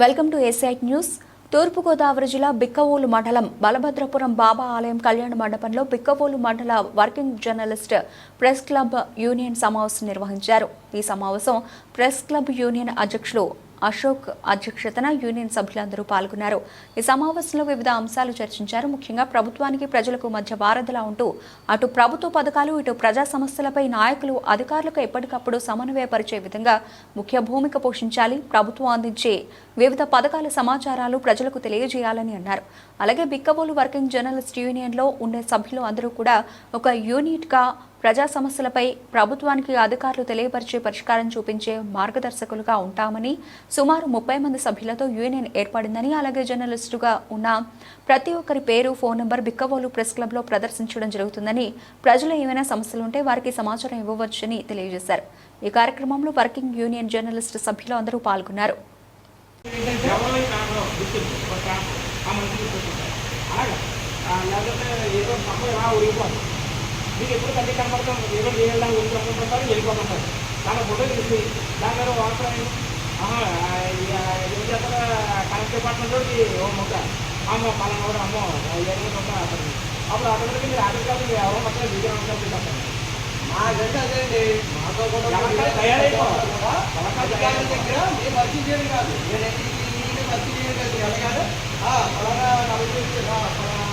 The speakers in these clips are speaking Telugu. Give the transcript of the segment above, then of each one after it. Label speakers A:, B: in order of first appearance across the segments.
A: Welcome to SIT news. Thurpu Godavari జిల్లా బిక్కవోలు మండలం బలభద్రపురం బాబా ఆలయం కళ్యాణ మండపంలో బిక్కవోలు మండల working journalist press club union సమావేశం నిర్వహించారు. ఈ సమావేశం ప్రెస్ క్లబ్ యూనియన్ అధ్యక్షులు అశోక్ అధ్యక్షతన యూనియన్ సభ్యులందరూ పాల్గొన్నారు. ఈ సమావేశంలో వివిధ అంశాలు చర్చించారు. ముఖ్యంగా ప్రభుత్వానికి ప్రజలకు మధ్య వారధిలా ఉంటూ అటు ప్రభుత్వ పథకాలు ఇటు ప్రజా సమస్యలపై నాయకులు అధికారులకు ఎప్పటికప్పుడు సమన్వయపరిచే విధంగా ముఖ్య భూమిక పోషించాలి ప్రభుత్వం అందించే వివిధ పథకాల సమాచారాలు ప్రజలకు తెలియజేయాలని అన్నారు. అలాగే బిక్కబోలు వర్కింగ్ జర్నలిస్ట్ యూనియన్లో ఉండే సభ్యులు అందరూ కూడా ఒక యూనిట్గా ప్రజా సమస్యలపై ప్రభుత్వానికి అధికారులు తెలియపరిచే పరిష్కారం చూపించే మార్గదర్శకులుగా ఉంటామని సుమారు ముప్పై మంది సభ్యులతో యూనియన్ ఏర్పడిందని అలాగే జర్నలిస్టుగా ఉన్న ప్రతి ఒక్కరి పేరు ఫోన్ నంబర్ బిక్కవోలు ప్రెస్ క్లబ్లో ప్రదర్శించడం జరుగుతుందని ప్రజలు ఏమైనా సమస్యలుంటే వారికి సమాచారం ఇవ్వవచ్చని తెలియజేశారు. ఈ కార్యక్రమంలో వర్కింగ్ యూనియన్ జర్నలిస్ట్ సభ్యులు అందరూ పాల్గొన్నారు.
B: లేకపోతే ఏదో అమ్మాయి రా మీకు ఎప్పుడు తల్లి కనపడతాం ఏదో చేయాలని ఊరికి కనపడతారు వెళ్ళిపోతుంటారు దాని ఫోటో తీసి దాని మీద వాటర్ ఏం చేస్తారా కరెక్ట్ డిపార్ట్మెంట్ తోటి ఓ మొక్క అమ్మో పలానా కూడా అమ్మో మొక్క అతను అప్పుడు అతనికి మీరు ఆటలు ఎవరో మొత్తం దిగిన ఉంటారు చెప్పండి
C: మాకంటే అదేండి మాతో కూడా
B: ఎవరికైనా తయారైపోవాలి.
C: కూడా అధికారుల దగ్గర మేము వర్క్ చేయడం కాదు వర్క్ చేయడం కాదు ఫలానా నలభై నిమిషాలు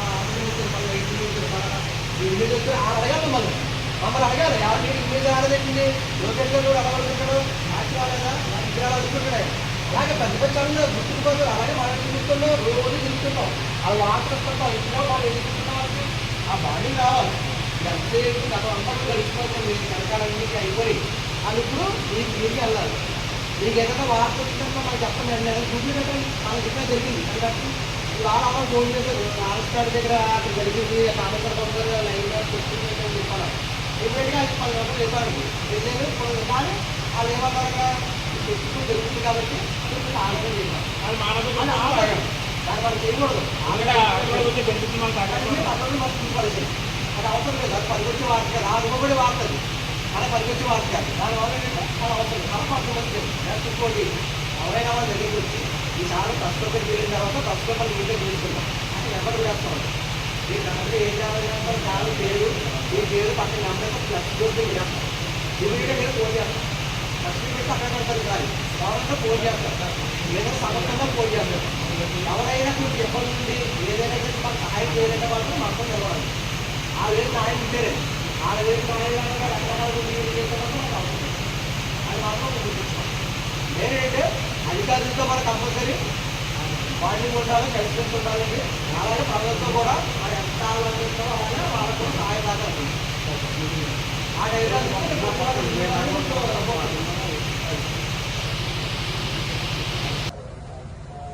C: ఇమేజ్ వస్తే ఆడ అడగాలి మమ్మల్ని మమ్మల్ని అడగాలి. ఎవరి ఇమేజ్ ఆడదండి లోకేష్ గారు కూడా అడగలుగుతాడు సాక్షి రాలేదా? ఇక్కడ అడుగుతున్నాడు అలాగే పెద్ద పెద్ద వాళ్ళు గుర్తుకుపోతారు అలాగే మనం తిరుగుతున్నాం. రోజు తిరుగుతున్నాం. వాళ్ళు వాటర్ వస్తుంటాం ఇంట్లో వాళ్ళు ఎదుగుతున్నాం వాళ్ళకి ఆ బాడీ రావాలి ఎంతసేపు గత అంతా గడిచిపోతుంది. మీకు వెనకాలన్నీ అయిపోయి. వాళ్ళు ఇప్పుడు మీకు తిరిగి వెళ్ళాలి. మీకు ఏదైనా వార్త వచ్చిందంటే మాకు చెప్పండి. నేను లేదా చూసి మనకి వాళ్ళకి జరిగింది. అంటే వాళ్ళ ఫోన్ చేశారు రాజస్థాన్ దగ్గర అక్కడ జరిగింది కామేశ్వర లైన్గా వచ్చింది అని చెప్పాలి ఇమీడియట్గా అది పది గంటలు చెప్పారు వెళ్ళారు కానీ వాళ్ళు చెప్తూ జరుగుతుంది కాబట్టి కొంచెం ఆనందం చెప్పారు
B: అది
C: అని ఆలోచన దాన్ని మనం చేయకూడదు
B: ఆవిడ అక్కడ వచ్చి పెంచుతున్నాం
C: మనం అది అవసరం లేదు అది పరిగెత్తి వార్త కాదు ఆ అనుకోబడి వార్త అది మన పరిగెత్తి వార్త కాదు దానివల్ల ఏంటంటే మన అవసరం మనం అర్థమైంది చూసుకోండి ఎవరైనా వాళ్ళ దగ్గరికి వచ్చి ఈసారి కష్టపడి వెళ్ళిన తర్వాత కష్టపడి ఇంటే తీసుకుంటాం అని ఎవరు వేస్తాం ఈ దాంట్లో ఏం చేయాలి కాదు పేరు ఈ పేరు పక్కన నెంబర్ ప్లస్ గుర్తు వేస్తాం ఇమీడియట్గా మీరు ఫోన్ చేస్తాం ఫస్ట్ మీరు పక్కన పెడతారు కానీ కావాలంటే ఫోన్ చేస్తారు ఏదైనా సమస్యగా ఫోన్ చేస్తారు ఎవరైనా మీకు ఇబ్బంది ఉంది ఏదైనా సరే మాకు సహాయం చేయాలంటే మాత్రం మాత్రం నిలవాలి ఆ వేరు న్యాయం ఉంటేనే ఆ వేరు న్యాయం లేకుండా రకరకాల మీరు చేస్తే మాత్రం మాకు అవసరం లేదు. అది మాత్రం గుర్తించాలి నేనంటే అధికారులతో మన కంపల్సరీ బాండింగ్ ఉండాలి కలిసి ఉండాలండి అలాగే ప్రజలతో కూడా మరి ఎంత ఆలోచిస్తామో అలాగే వాళ్ళకు కూడా సహాయం కాదండి ఆ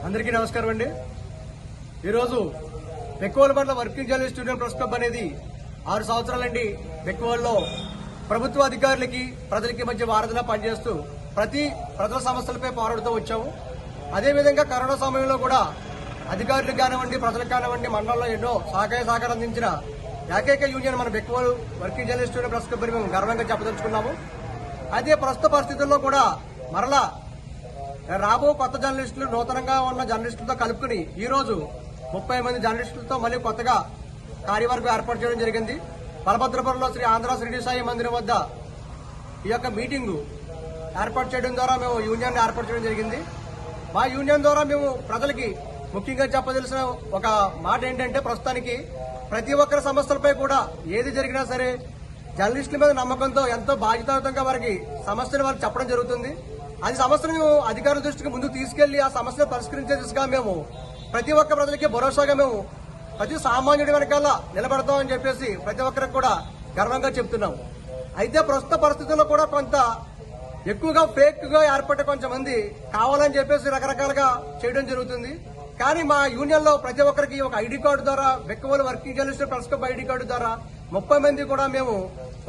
D: అందరికీ నమస్కారం అండి. ఈరోజు బెక్కువలబండ్ల working journalist union press club అనేది ఆరు సంవత్సరాలండి బెక్కువల్లో ప్రభుత్వ అధికారులకి ప్రజలకి మధ్య వారధిలా పనిచేస్తూ ప్రతి ప్రజల సమస్యలపై పోరాడుతూ వచ్చాము. అదేవిధంగా కరోనా సమయంలో కూడా అధికారులకు కానివ్వండి ప్రజలకు కానివ్వండి మండలంలో ఎన్నో సహకార సహకారం అందించిన ఏకైక యూనియన్ మన బెక్కువలు working journalist union press club మేము గర్వంగా చెప్పదలుచుకున్నాము. అదే ప్రస్తుత పరిస్థితుల్లో కూడా మరలా రాబో కొత్త జర్నలిస్టులు నూతనంగా ఉన్న జర్నలిస్టులతో కలుపుకుని ఈ రోజు ముప్పై మంది జర్నలిస్టులతో మళ్ళీ కొత్తగా కార్యవర్గం ఏర్పాటు చేయడం జరిగింది. బలభద్రపురంలో శ్రీ ఆంధ్ర శ్రీడి సాయి మందిరం వద్ద ఈ యొక్క మీటింగు ఏర్పాటు చేయడం ద్వారా మేము యూనియన్ ఏర్పాటు చేయడం జరిగింది. మా యూనియన్ ద్వారా మేము ప్రజలకి ముఖ్యంగా చెప్పదలసిన ఒక మాట ఏంటంటే ప్రస్తుతానికి ప్రతి ఒక్కరి సమస్యలపై కూడా ఏది జరిగినా సరే జర్నలిస్టుల మీద నమ్మకంతో ఎంతో బాధ్యతాయుతంగా వారికి సమస్యలు వారికి చెప్పడం జరుగుతుంది. అది సమస్యను అధికారుల దృష్టికి ముందుకు తీసుకెళ్ళి ఆ సమస్యను పరిష్కరించే దిశగా మేము ప్రతి ఒక్క ప్రజలకి భరోసాగా మేము ప్రతి సామాన్యుడి వెనకాల నిలబడతామని చెప్పేసి ప్రతి ఒక్కరికి కూడా గర్వంగా చెప్తున్నాము. అయితే ప్రస్తుత పరిస్థితుల్లో కూడా కొంత ఎక్కువగా ఫేక్గా ఏర్పడే కొంతమంది కావాలని చెప్పేసి రకరకాలుగా చేయడం జరుగుతుంది. కానీ మా యూనియన్లో ప్రతి ఒక్కరికి ఒక ఐడి కార్డు ద్వారా Bekkavolu working journalist press club ID card ద్వారా ముప్పై మంది కూడా మేము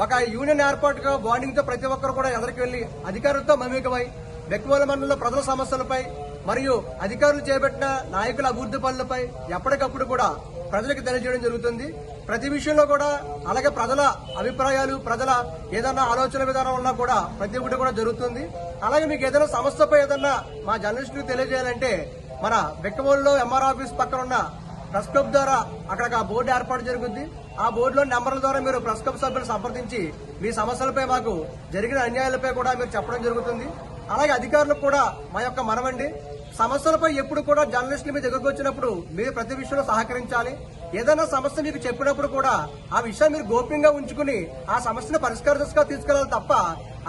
D: ఒక యూనియన్ ఏర్పాటుగా బాండింగ్తో ప్రతి ఒక్కరు కూడా ఎదరికి వెళ్ళి అధికారులతో మమేకమై బెక్కవోల మండలంలో ప్రజల సమస్యలపై మరియు అధికారులు చేపట్టిన నాయకుల అభివృద్ధి పనులపై ఎప్పటికప్పుడు కూడా ప్రజలకు తెలియజేయడం జరుగుతుంది. ప్రతి విషయంలో కూడా అలాగే ప్రజల అభిప్రాయాలు ప్రజల ఏదైనా ఆలోచన విధానం ఉన్నా కూడా ప్రతి ఒక్కటి కూడా జరుగుతుంది. అలాగే మీకు ఏదైనా సమస్యపై ఏదైనా మా జర్నలిస్టులకు తెలియజేయాలంటే మన బెక్కవోలులో ఎంఆర్ ఆఫీస్ పక్కన ఉన్న ప్రెస్ క్లబ్ ద్వారా అక్కడ ఒక బోర్డు ఏర్పాటు జరుగుతుంది ఆ బోర్డులో నెంబర్ల ద్వారా మీరు ప్రెస్ క్లబ్ సభ్యులు సంప్రదించి మీ సమస్యలపై మాకు జరిగిన అన్యాయాలపై కూడా మీరు చెప్పడం జరుగుతుంది. అలాగే అధికారులకు కూడా మా యొక్క మనవండి. సమస్యలపై ఎప్పుడు కూడా జర్నలిస్టుల మీద దగ్గరకు వచ్చినప్పుడు మీరు ప్రతి విషయంలో సహకరించాలి. ఏదైనా సమస్య మీకు చెప్పినప్పుడు కూడా ఆ విషయాన్ని మీరు గోప్యంగా ఉంచుకుని ఆ సమస్యను పరిష్కార దశగా తీసుకెళ్ళాలి తప్ప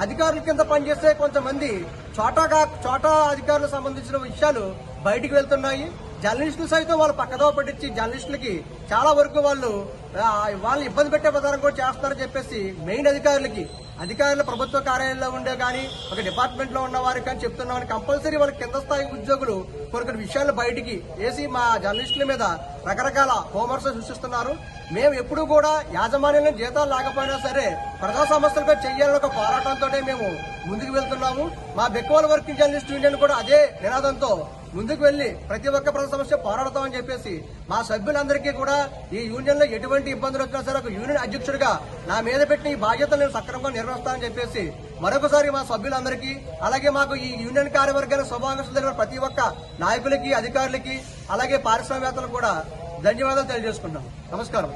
D: అధికారుల కింద పనిచేసే కొంతమంది చోటాగా చోటా అధికారులకు సంబంధించిన విషయాలు బయటికి వెళ్తున్నాయి. జర్నలిస్టులు సైతం వాళ్ళు పక్కదో పట్టించి జర్నలిస్టులకి చాలా వరకు వాళ్ళు వాళ్ళు వాళ్ళని ఇబ్బంది పెట్టే ప్రధానం కూడా చేస్తారని చెప్పేసి మెయిన్ అధికారులకి అధికారులు ప్రభుత్వ కార్యాలయంలో ఉండే కానీ ఒక డిపార్ట్మెంట్లో ఉన్న వారికి కానీ చెప్తున్నామని కంపల్సరీ వాళ్ళ కింద స్థాయి ఉద్యోగులు కొన్ని కొన్ని విషయాలు బయటికి వేసి మా జర్నలిస్టుల మీద రకరకాల హోంవర్క్స్ సృష్టిస్తున్నారు. మేము ఎప్పుడు కూడా యాజమాన్యంలో జీతాలు లేకపోయినా సరే ప్రజా సమస్యలపై చేయాలని ఒక పోరాటంతో మేము ముందుకు వెళ్తున్నాము. మా బెక్కువల వర్కింగ్ జర్నలిస్ట్ యూనియన్ కూడా అదే నినాదంతో ముందుకు వెళ్ళి ప్రతి ఒక్క ప్రజా సమస్య పోరాడతామని చెప్పేసి మా సభ్యులందరికీ కూడా ఈ యూనియన్లో ఎటువంటి ఇబ్బందులు వచ్చినా సరే ఒక యూనియన్ అధ్యక్షుడిగా నా మీద పెట్టిన ఈ బాధ్యతలు నేను సక్రమంగా నిర్వహిస్తానని చెప్పేసి మరొకసారి మా సభ్యులందరికీ అలాగే మాకు ఈ యూనియన్ కార్యవర్గానికి శుభాకాంక్షలు తెలిపిన ప్రతి ఒక్క నాయకులకి అధికారులకి అలాగే పారిశ్రామికవేత్తలకు కూడా ధన్యవాదాలు తెలియజేసుకున్నాం నమస్కారం.